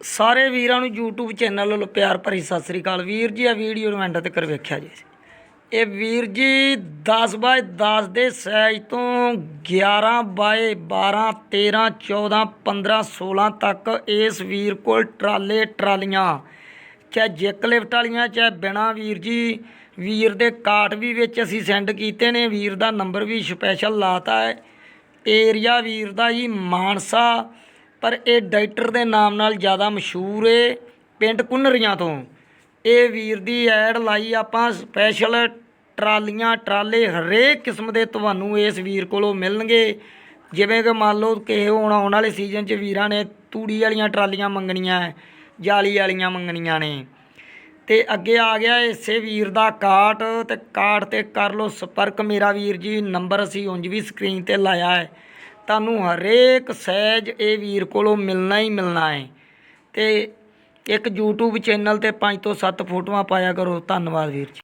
ਸਾਰੇ ਵੀਰਾਂ ਨੂੰ YouTube ਚੈਨਲ ਵੱਲੋਂ ਪਿਆਰ ਭਰੀ ਸਤਿ ਸ੍ਰੀ ਅਕਾਲ। ਵੀਰ ਜੀ ਆ ਵੀਡੀਓ ਨੂੰ ਐਂਡ ਤੱਕ ਵੇਖਿਆ ਜੀ। ਇਹ ਵੀਰ ਜੀ 10 ਬਾਏ 10 ਦੇ ਸਾਈਜ਼ ਤੋਂ 11 ਬਾਏ 12 13 14 15 16 ਤੱਕ ਇਸ ਵੀਰ ਕੋਲ ਟਰਾਲੇ, ਟਰਾਲੀਆਂ, ਚਾਹੇ ਜਿੱਕ ਲਿਫਟ ਵਾਲੀਆਂ, ਚਾਹੇ ਬਿਨਾ ਵੀਰ ਜੀ। ਵੀਰ ਦੇ ਕਾਟ ਵੀ ਵਿੱਚ ਅਸੀਂ ਸੈਂਡ ਕੀਤੇ ਨੇ। ਵੀਰ ਦਾ ਨੰਬਰ ਵੀ ਸਪੈਸ਼ਲ ਲਾਤਾ ਹੈ। ਏਰੀਆ ਵੀਰ ਦਾ ਜੀ ਮਾਨਸਾ। ਪਰ ਇਹ ਡਾਕਟਰ ਦੇ ਨਾਮ ਨਾਲ ਜ਼ਿਆਦਾ ਮਸ਼ਹੂਰ ਏ ਪਿੰਡ ਕੁੰਨਰੀਆਂ ਤੋਂ। ਇਹ ਵੀਰ ਦੀ ਐਡ ਲਾਈ ਆਪਾਂ ਸਪੈਸ਼ਲ ਟਰਾਲੀਆਂ, ਟਰਾਲੇ ਹਰੇਕ ਕਿਸਮ ਦੇ ਤੁਹਾਨੂੰ ਇਸ ਵੀਰ ਕੋਲੋਂ ਮਿਲਣਗੇ। ਜਿਵੇਂ ਕਿ ਮੰਨ ਲਓ ਕਿਸੇ ਹੁਣ ਆਉਣ ਵਾਲੇ ਸੀਜ਼ਨ 'ਚ ਵੀਰਾਂ ਨੇ ਤੂੜੀ ਵਾਲੀਆਂ ਟਰਾਲੀਆਂ ਮੰਗਣੀਆਂ, ਜਾਲੀ ਵਾਲੀਆਂ ਮੰਗਣੀਆਂ ਨੇ। ਤੇ ਅੱਗੇ ਆ ਗਿਆ ਇਸੇ ਵੀਰ ਦਾ ਕਾਟ ਤੇ ਕਾਟ ਤੇ ਕਰ ਲਓ ਸੰਪਰਕ। ਮੇਰਾ ਵੀਰ ਜੀ ਨੰਬਰ ਅਸੀਂ ਉਂਝ ਵੀ ਸਕਰੀਨ ਤੇ ਲਾਇਆ ਹੈ। ਤੁਹਾਨੂੰ ਹਰੇਕ ਸਹਿਜ ਇਹ ਵੀਰ ਕੋਲੋਂ ਮਿਲਣਾ ਹੀ ਮਿਲਣਾ ਹੈ। ਤੇ ਇੱਕ YouTube ਚੈਨਲ ਤੇ 5 ਤੋਂ 7 ਫੋਟੋਆਂ ਪਾਇਆ ਕਰੋ। ਧੰਨਵਾਦ ਵੀਰ ਜੀ।